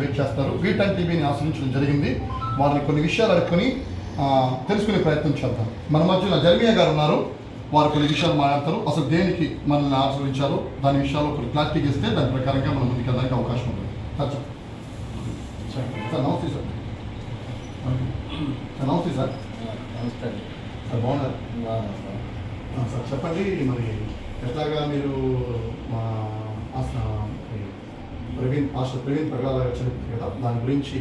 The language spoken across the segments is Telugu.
వెయిట్ చేస్తారు. వీ టైమ్ టీవీని ఆశ్రయించడం జరిగింది. వారిని కొన్ని విషయాలు అడుక్కొని తెలుసుకునే ప్రయత్నం చేద్దాం. మన మధ్యలో జర్మియా గారు ఉన్నారు. వారు కొన్ని విషయాలు మాట్లాడతారు. అసలు దేనికి మనల్ని ఆశ్రయించారు? దాని విషయాల్లో కొన్ని క్లారిటీ ఇస్తే దాని ప్రకారంగా మనం ముందుకెళ్ళడానికి అవకాశం ఉంటుంది. సార్ చెప్పండి. సార్ నమస్తే సార్. సార్ నమస్తే సార్. నమస్తే సార్ బాగున్నారు. సార్. చెప్పండి. మరి ఎట్లాగా మీరు ప్రవీణ్ మాస్టర్ ప్రవీణ్ ప్రగలాద గారు చనిపోయింది కదా. దాని గురించి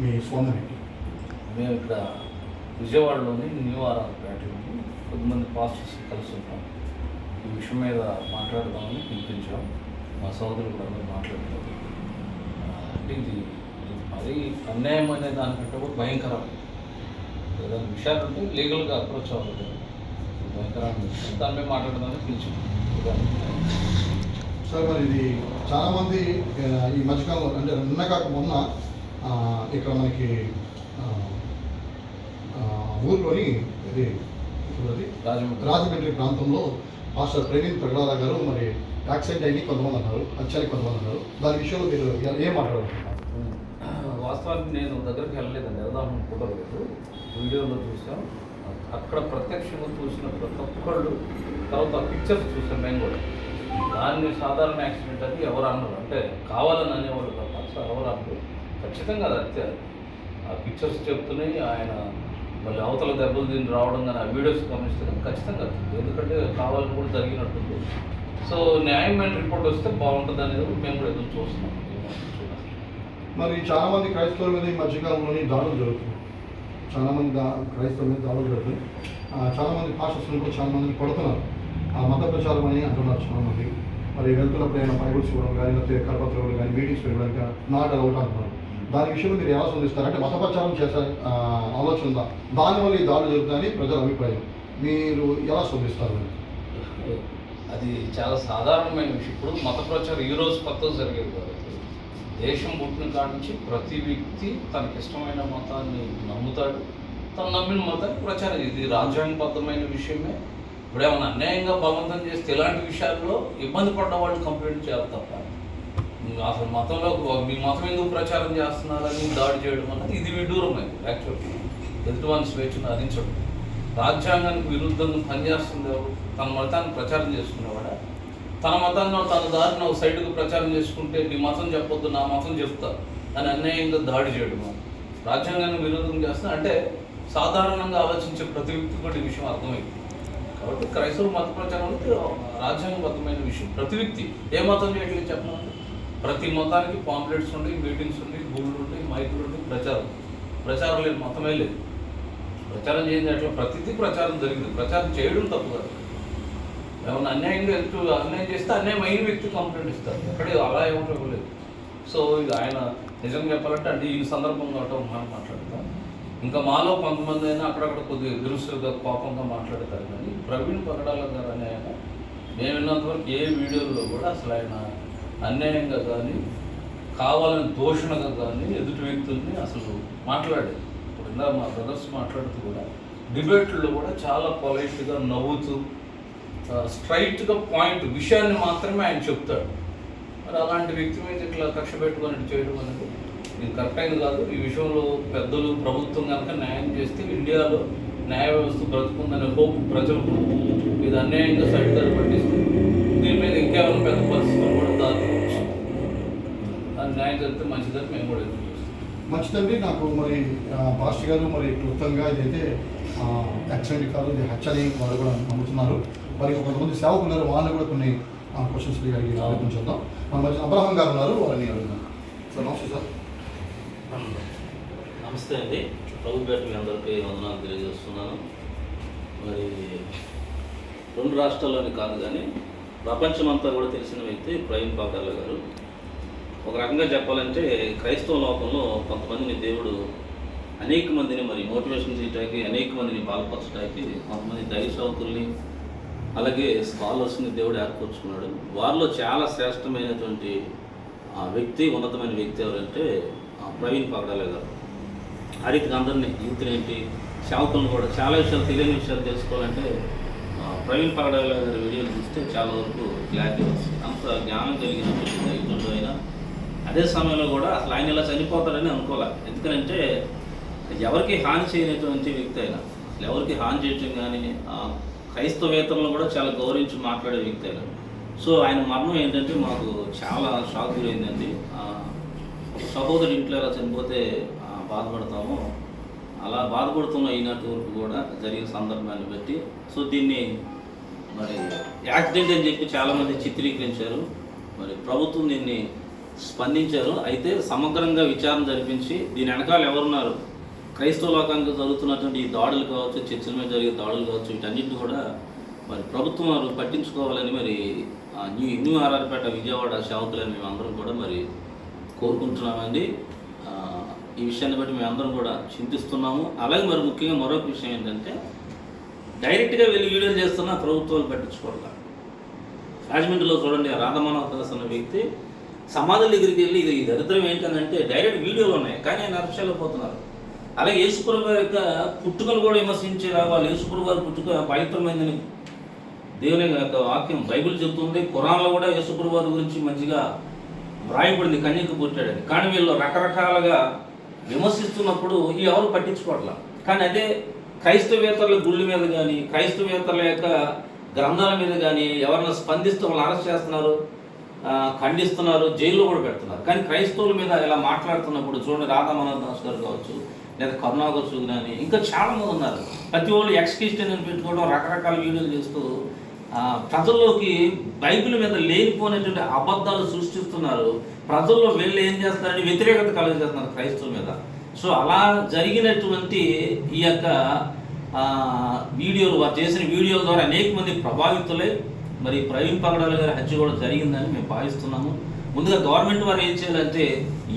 మీ స్పందన ఏంటి? మేము ఇక్కడ విజయవాడలోని న్యూ ఆర్ఆర్పేటలోని కొద్దిమంది పాస్టర్స్ కలిసి ఉంటాం ఈ విషయం మీద మాట్లాడదామని పిలిపించాం. మా సోదరులు కూడా అందరూ మాట్లాడుతారు అంటే ఇది అది అన్యాయం అనే దానికంటే కూడా భయంకరం. ఏదైనా విషయాలు ఉంటే లీగల్గా అప్రోచ్ అవ్వాలి కదా. భయంకరమైన దాని మీద మాట్లాడదామని పిలిచాం. సార్ మరి ఇది చాలామంది ఈ మధ్యకాలంలో అంటే నిన్న కాక మొన్న ఇక్కడ మనకి ఊర్లోని ఇది రాజమండ్రి. రాజమండ్రి ప్రాంతంలో మాస్టర్ ప్రవీణ్ ప్రగలాద గారు మరి యాక్సిడెంట్ అయ్యి కొంతమంది అన్నారు హత్యని కొంతమంది అన్నారు. దాని విషయంలో మీరు ఏ- మాట్లాడుతున్నారు వాస్తవానికి నేను దగ్గరికి వెళ్ళలేదండి. వెళ్దాం కుదరలేదు వీడియోలో చూసాం. అక్కడ ప్రత్యక్షంగా చూసిన ప్రతి ఒక్కళ్ళు తర్వాత ఆ పిక్చర్స్ చూసాం మేము కూడా. దాన్ని సాధారణ యాక్సిడెంట్ అని ఎవరు అన్నారు అంటే కావాలని అనేవాళ్ళు తప్ప సార్ ఎవరు అన్నారు ఖచ్చితంగా అది హత్య. ఆ పిక్చర్స్ చెప్తున్నాయి ఆయన మళ్ళీ అవతల దెబ్బలు దీన్ని రావడం కానీ ఆ వీడియోస్ గమనిస్తే ఖచ్చితంగా ఎందుకంటే కావాలని కూడా జరిగినట్టుంది. సో న్యాయమైన రిపోర్ట్ వస్తే బాగుంటుంది అనేది మేము కూడా ఎదురు చూస్తున్నాం. మరి చాలా మంది క్రైస్తవుల మీద ఈ మధ్యకాలంలోని దాడులు జరుగుతున్నాయి. చాలామంది దా క్రైస్తవుల మీద దాడులు జరుగుతున్నాయి చాలామంది పాస్టర్స్ని కూడా చాలామంది కొడుతున్నారు. ఆ మత ప్రచారం అని అంటున్నారు చాలామంది. మరి వెళ్తున్నప్పుడు ఏమైనా బైబుల్స్ చూడడం కానీ లేకపోతే కరపత్రాలు కానీ మీటింగ్స్ పెట్టడానికి నాట్ అలౌట్ అంటున్నారు. దాని విషయంలో మీరు ఎలా స్పందిస్తారు అంటే మత ప్రచారం చేసే ఆలోచన ఉందా? దానివల్ల ఈ దాడులు జరుగుతాయని ప్రజల అభిప్రాయం. మీరు ఎలా స్పందిస్తారు అది చాలా సాధారణమైన విషయం. ఇప్పుడు మత ప్రచారం ఈ రోజు కొత్త జరిగేది కాదు. దేశం పుట్టిన కాడ నుంచి ప్రతి వ్యక్తి తనకి ఇష్టమైన మతాన్ని నమ్ముతాడు. తను నమ్మిన మతాన్ని ప్రచారం ఇది రాజ్యాంగబద్ధమైన విషయమే. ఇప్పుడు ఏమైనా అన్యాయంగా బలవంతం చేస్తే ఇలాంటి విషయాల్లో ఇబ్బంది పడ్డ వాళ్ళు కంప్లైంట్ చేయాలి తప్ప. అసలు మతంలో మీ మతం ఎందుకు ప్రచారం చేస్తున్నారని దాడి చేయడం అన్నది ఇది విడూరమైంది యాక్చువల్గా ఎదుటివాని స్వేచ్ఛను అందించడం రాజ్యాంగానికి విరుద్ధంగా పనిచేస్తుంది ఎవరు తన మతాన్ని ప్రచారం చేసుకునేవాడా తన మతాన్ని తన దారిన ఒక సైడ్కి ప్రచారం చేసుకుంటే నీ మతం చెప్పొద్దు నా మతం చెప్తా అని అన్యాయంగా దాడి చేయడం. రాజ్యాంగాన్ని వినోదం చేస్తున్నా అంటే సాధారణంగా ఆలోచించే ప్రతి వ్యక్తి కూడా ఈ విషయం అర్థమైంది. కాబట్టి క్రైస్తవ మత ప్రచారం అంటే రాజ్యాంగబద్ధమైన విషయం. ప్రతి వ్యక్తి ఏ మతం చేయట్లేదు చెప్పిన ప్రతి మతానికి పాంప్లెట్స్ ఉండి మీటింగ్స్ ఉండి గుళ్ళు ఉండి మైకులు ఉన్నాయి ప్రచారం. ప్రచారం లేదు మతమే లేదు. ప్రచారం చేయండి అట్లా ప్రతిదీ ప్రచారం జరిగింది. ప్రచారం చేయడం తప్పు కాదు. ఏమన్నా అన్యాయంగా వెళ్తూ అన్యాయం చేస్తే అన్యాయం అయిన వ్యక్తి కంప్లైంట్ ఇస్తారు. అక్కడ అలా ఏమో సో ఇది ఆయన నిజంగా చెప్పాలంటే అంటే ఈ సందర్భంగా కాబట్టి మనం మాట్లాడతాం ఇంకా మాలో కొంతమంది అయినా అక్కడక్కడ కొద్దిగా దురుసుగా కోపంగా మాట్లాడతారు కానీ ప్రవీణ్ పగడాల గారు అనే ఆయన మేము విన్నంతవరకు ఏ వీడియోలో కూడా అసలు ఆయన అన్యాయంగా కానీ కావాలని దూషణగా కానీ ఎదుటి వ్యక్తుల్ని అసలు మాట్లాడేది ఇప్పుడు ఇందా మా బ్రదర్స్ మాట్లాడుతూ కూడా డిబేట్లో కూడా చాలా పొలైట్గా నవ్వుతూ స్ట్రైట్గా పాయింట్ విషయాన్ని మాత్రమే ఆయన చెప్తాడు. మరి అలాంటి వ్యక్తి మీద ఇట్లా కక్ష పెట్టుకొని చేయడం అనేది ఇది కరెక్ట్ అయింది కాదు. ఈ విషయంలో పెద్దలు ప్రభుత్వం కనుక న్యాయం చేస్తే ఇండియాలో న్యాయ వ్యవస్థ బ్రతుకుందనే హోప్ ప్రజలకు ఇది అన్యాయంగా సైడ్ పట్టిస్తుంది. దీని మీద ఇంకేమైనా పెద్ద పరిస్థితులు కూడా దాని న్యాయం జరిగితే మంచిదని మేము కూడా చూస్తాం. మంచిదండి నాకు మరి ఆ, పాస్టర్ గారు మరి క్లుప్తంగా ఇదైతే యాక్సిడెంట్ కాదు ఇది హత్యని వారు కూడా నమ్ముతున్నారు. మరి కొంతమంది సేవకులు ఉన్నారు వాళ్ళని కూడా కొన్ని క్వశ్చన్స్ అడిగి ఆలోచించుకుందాం మన మధ్య అబ్రహం గారు ఉన్నారు వాళ్ళని అడుగుదాం. సార్ నమస్తే సార్. నమస్తే. అండి. ప్రభు పేట మీ అందరికీ వందనాలు తెలియజేస్తున్నాను. మరి రెండు రాష్ట్రాల్లోనే కాదు కానీ ప్రపంచమంతా కూడా తెలిసిన వ్యక్తి ప్రవీణ్ పాకర్ల గారు. ఒక రకంగా చెప్పాలంటే క్రైస్తవ లోకంలో కొంతమందిని దేవుడు అనేక మందిని మరి మోటివేషన్ చేయటానికి అనేక మందిని బాధపరచడానికి కొంతమంది దైవసేవకుల్ని అలాగే స్కాలర్స్ని దేవుడు ఏర్పరచుకున్నాడు. వారిలో చాలా శ్రేష్టమైనటువంటి ఆ వ్యక్తి ఉన్నతమైన వ్యక్తి ఎవరంటే ప్రవీణ్ పగడాలే గారు. ఆ రీతిగా అందరినీ యూత్ని ఏంటి సేవకులను కూడా చాలా విషయాలు తెలియని విషయాలు తెలుసుకోవాలంటే ప్రవీణ్ పగడాల గారి వీడియోలు చూస్తే చాలా వరకు క్లారిటీ వస్తుంది. అంత జ్ఞానం కలిగినటువంటి రైతులు అయినా అదే సమయంలో కూడా అసలు ఆయన ఇలా చనిపోతాడని అనుకోవాలి ఎందుకంటే ఎవరికి హాని చేయనటువంటి వ్యక్తి అయినా అసలు ఎవరికి హాని చేయటం కానీ క్రైస్తవేతలను కూడా చాలా గౌరవించి మాట్లాడే వ్యక్తి ఆయన. సో ఆయన మరణం ఏంటంటే మాకు చాలా షాక్ గురైందండి. సహోదరు ఇంట్లో ఎలా చనిపోతే బాధపడతాము. అలా బాధపడుతున్న ఈనాటి వరకు కూడా జరిగిన సందర్భాన్ని బట్టి సో దీన్ని మరి యాక్సిడెంట్ అని చెప్పి చాలామంది చిత్రీకరించారు. మరి ప్రభుత్వం దీన్ని స్పందించారు. అయితే సమగ్రంగా విచారణ జరిపించి దీని వెనకాల ఎవరున్నారు? క్రైస్తవ లోకానికి జరుగుతున్నటువంటి ఈ దాడులు కావచ్చు చర్చల మీద జరిగే దాడులు కావచ్చు వీటన్నిటిని కూడా మరి ప్రభుత్వం వారు పట్టించుకోవాలని మరి న్యూ న్యూ ఆర్ఆర్పేట విజయవాడ సేవకులని మేమందరం కూడా మరి కోరుకుంటున్నామండి. ఈ విషయాన్ని బట్టి మేమందరం కూడా చింతిస్తున్నాము. అలాగే మరి ముఖ్యంగా మరొక విషయం ఏంటంటే డైరెక్ట్గా వెళ్ళి వీడియోలు చేస్తున్నా ప్రభుత్వాలు పట్టించుకోవాలి రాజమండ్రిలో చూడండి ఆ రాధమానవ దాస్ అన్న వ్యక్తి సమాధుల దగ్గరికి వెళ్ళి ఇది దరిద్రం ఏంటంటే డైరెక్ట్ వీడియోలు ఉన్నాయి. కానీ ఆయన అరెస్ట్ పోతున్నారు అలాగే యేసుప్రభు యొక్క పుట్టుకలు కూడా విమర్శించే రావాలి యేసుప్రభు గారి పుట్టుక పవిత్రమైందని దేవుని యొక్క వాక్యం బైబిల్ చెప్తుంది కురాన్లో కూడా యేసుప్రభు వారి గురించి మంచిగా వ్రాయబడింది కన్యకు పుట్టాడని కానీ వీళ్ళు రకరకాలుగా విమర్శిస్తున్నప్పుడు ఈ ఎవరు పట్టించుకోవట్లా. కానీ అదే క్రైస్తవేతరుల గుళ్ళ మీద కానీ క్రైస్తవేతరుల యొక్క గ్రంథాల మీద కానీ ఎవరైనా స్పందిస్తూ వాళ్ళు అరెస్ట్ చేస్తున్నారు ఖండిస్తున్నారు జైల్లో కూడా పెడుతున్నారు. కానీ క్రైస్తవుల మీద ఇలా మాట్లాడుతున్నప్పుడు చూడండి రాధా మనోహర్ దాస్ గారు కావచ్చు లేదా కరుణాకర్ కానీ ఇంకా చాలామంది ఉన్నారు. ప్రతి వాళ్ళు ఎక్స్ క్రిస్టియన్ అని పెట్టుకోవడం రకరకాల వీడియోలు చేస్తూ ప్రజల్లోకి బైబిల్ మీద లేనిపోయినటువంటి అబద్ధాలు సృష్టిస్తున్నారు. ప్రజల్లో వెళ్ళి ఏం చేస్తారని వ్యతిరేకత కలుగజేస్తున్నారు క్రైస్తవుల మీద. సో అలా జరిగినటువంటి ఈ యొక్క వీడియోలు వారు చేసిన వీడియోల ద్వారా అనేక మంది ప్రభావితులై మరి ప్రవీణ్ పగడాల గారి హత్య కూడా జరిగిందని మేము భావిస్తున్నాము. ముందుగా గవర్నమెంట్ వారు ఏం చేయాలంటే ఈ